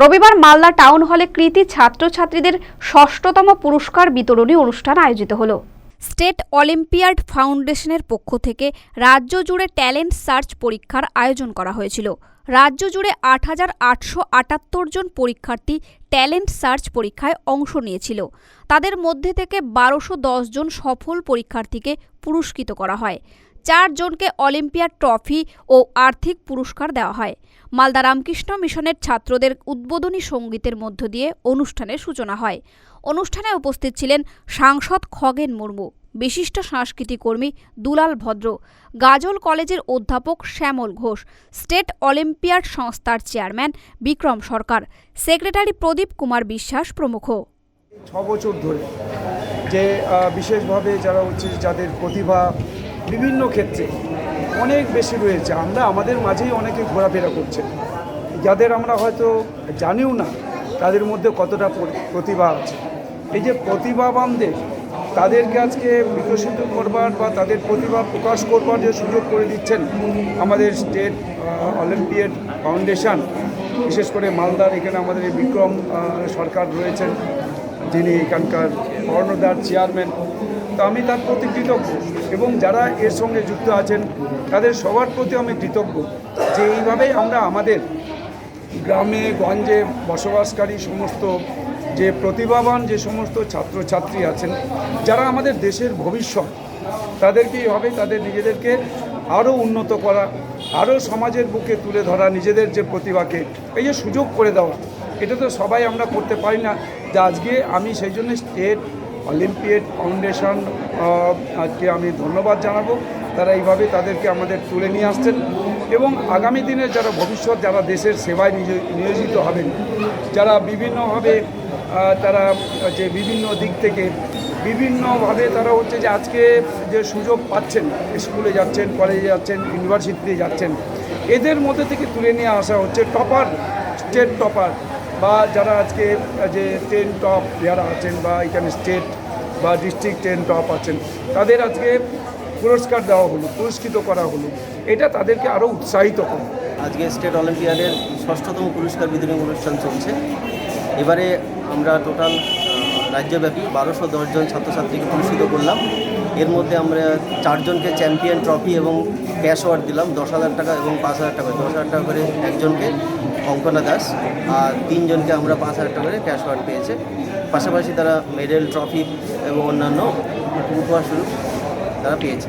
রবিবার মালদা টাউন হলে কৃতি ছাত্রছাত্রীদের ষষ্ঠতম পুরস্কার বিতরণী অনুষ্ঠান আয়োজিত হলো। স্টেট অলিম্পিয়াড ফাউন্ডেশনের পক্ষ থেকে রাজ্য জুড়ে ট্যালেন্ট সার্চ পরীক্ষার আয়োজন করা হয়েছিল। রাজ্য জুড়ে আট হাজার আটশো আটাত্তর জন পরীক্ষার্থী ট্যালেন্ট সার্চ পরীক্ষায় অংশ নিয়েছিল। তাদের মধ্যে থেকে বারোশো জন সফল পরীক্ষার্থীকে পুরস্কৃত করা হয়। চারজনকে অলিম্পিয়াড ট্রফি ও আর্থিক পুরস্কার দেওয়া হয়। মালদা রামকৃষ্ণ মিশনের ছাত্রদের উদ্বোধনী সঙ্গীতের মধ্য দিয়ে অনুষ্ঠানের সূচনা হয়। অনুষ্ঠানে উপস্থিত ছিলেন সাংসদ খগেন মুর্মু। বিশিষ্ট সাংস্কৃতিক কর্মী দুলাল ভদ্র, গাজল কলেজের অধ্যাপক শ্যামল ঘোষ, স্টেট অলিম্পিয়াড সংস্থার চেয়ারম্যান বিক্রম সরকার, সেক্রেটারি প্রদীপ কুমার বিশ্বাস প্রমুখ। ছ বছর ধরে যে বিশেষভাবে যারা হচ্ছে যাদের প্রতিভা বিভিন্ন ক্ষেত্রে অনেক বেশি রয়েছে, আমরা আমাদের মাঝেই অনেকে ঘোরাফেরা করছে। যাদের আমরা হয়তো জানিও না তাদের মধ্যে কতটা প্রতিভা আছে। এই যে প্রতিভাবানদের তাদেরকে আজকে বিকশিত করবার বা তাদের প্রতিভা প্রকাশ করবার যে সুযোগ করে দিচ্ছেন আমাদের স্টেট অলিম্পিয়াড ফাউন্ডেশন, বিশেষ করে মালদার, এখানে আমাদের বিক্রম সরকার রয়েছেন, যিনি এখানকার কর্ণধার, চেয়ারম্যান। তো আমি তার প্রতি কৃতজ্ঞ এবং যারা এর সঙ্গে যুক্ত আছেন, তাদের সবার প্রতি আমি কৃতজ্ঞ যে এইভাবেই আমরা আমাদের গ্রামে, গঞ্জে বসবাসকারী সমস্ত যে প্রতিভাবান যে সমস্ত ছাত্রছাত্রী আছেন, যারা আমাদের দেশের ভবিষ্যৎ, তাদেরকে এইভাবে তাদের নিজেদেরকে আরও উন্নত করা, আরও সমাজের বুকে তুলে ধরা, নিজেদের যে প্রতিভাকে, এই যে সুযোগ করে দেওয়া, এটা তো সবাই আমরা করতে পারি না। যে আজকে আমি সেই জন্য স্টেট অলিম্পিয়াড আজকে আমি ধন্যবাদ জানাব, তারা এইভাবে তাদেরকে আমাদের তুলে নিয়ে আসছেন এবং আগামী দিনে যারা ভবিষ্যৎ, যারা দেশের সেবায় নিয়োজি- নিয়োজিত হবেন, যারা বিভিন্নভাবে তারা যে বিভিন্ন দিক থেকে বিভিন্নভাবে তারা হচ্ছে যে আজকে যে সুযোগ পাচ্ছেন, স্কুলে যাচ্ছেন, কলেজে যাচ্ছেন, ইউনিভার্সিটিতে যাচ্ছেন, এদের মধ্যে থেকে তুলে নিয়ে আসা হচ্ছে টপার, স্টেট টপার, বা যারা আজকে যে টেন টপ যারা আছেন বা এখানে স্টেট বা ডিস্ট্রিক্ট টেন টপ আছেন, তাদের আজকে পুরস্কার দেওয়া হলো, পুরস্কৃত করা হলো। এটা তাদেরকে আরও উৎসাহিত করে আজকে স্টেট অলিম্পিয়াডের ষষ্ঠতম পুরস্কার বিতরণী অনুষ্ঠান চলছে। এবারে আমরা টোটাল রাজ্যব্যাপী বারোশো দশজন ছাত্রছাত্রীকে পুরস্কৃত করলাম। এর মধ্যে আমরা চারজনকে চ্যাম্পিয়ন ট্রফি এবং ক্যাশ অ্যাওয়ার্ড দিলাম, দশ হাজার টাকা এবং পাঁচ হাজার টাকা। দশ হাজার টাকা করে একজনকে অঙ্কনা দাস আর তিনজনকে আমরা পাঁচ হাজার টাকা করে ক্যাশ অ্যাওয়ার্ড পেয়েছে। পাশাপাশি তারা মেডেল, ট্রফি এবং অন্যান্য উপহার তারা পেয়েছে।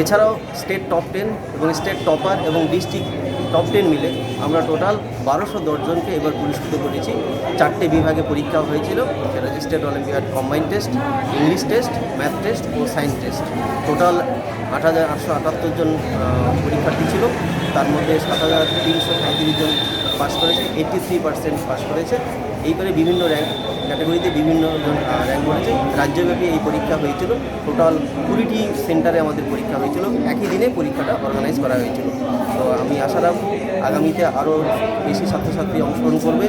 এছাড়াও স্টেট টপ টেন এবং স্টেট টপার এবং ডিস্ট্রিক্ট টপ টেন মিলে আমরা টোটাল বারোশো দশজনকে এবার পুরস্কৃত করেছি। চারটে বিভাগে পরীক্ষা হয়েছিল, সেটা হচ্ছে state Olympiad combined test, English test, math test ও সায়েন্স টেস্ট। টোটাল আট হাজার আটশো আটাত্তর জন পরীক্ষার্থী ছিল। তার মধ্যে সাত হাজার তিনশো সাঁত্রিশ জন পাস করেছে এইট্টি থ্রি পার্সেন্ট পাস করেছে। এই করে বিভিন্ন র্যাঙ্ক, ক্যাটাগরিতে বিভিন্ন জন র্যাঙ্ক করেছে। রাজ্যব্যাপী এই পরীক্ষা হয়েছিল। টোটাল কুড়িটি সেন্টারে আমাদের পরীক্ষা হয়েছিল। একই দিনে পরীক্ষাটা অর্গানাইজ করা হয়েছিল। তো আমি আশা রাখব, আগামীতে আরও বেশি ছাত্রছাত্রী অংশগ্রহণ করবে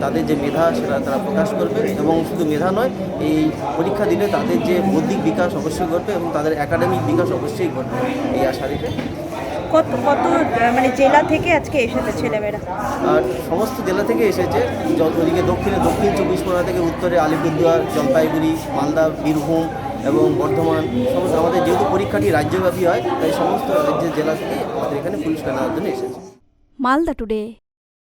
তাদের যে মেধা সেটা তারা প্রকাশ করবে এবং শুধু মেধা নয় এই পরীক্ষা দিলে তাদের যে বৌদ্ধিক বিকাশ অবশ্যই ঘটবে এবং তাদের একাডেমিক বিকাশ অবশ্যই ঘটবে এই আশা রেখে কত কত মানে জেলা থেকে আজকে এসেছে ছেলেমেয়েরা? আর সমস্ত জেলা থেকে এসেছে যত ওদিকে দক্ষিণে দক্ষিণ চব্বিশ পরগনা থেকে উত্তরে আলিপুরদুয়ার জলপাইগুড়ি মালদা বীরভূম এবং বর্ধমান সমস্ত আমাদের যেহেতু পরীক্ষাটি রাজ্যব্যাপী হয় তাই সমস্ত রাজ্যের জেলা থেকে আমাদের এখানে পুরস্কার নেওয়ার জন্য এসেছে। মালদা টুডে।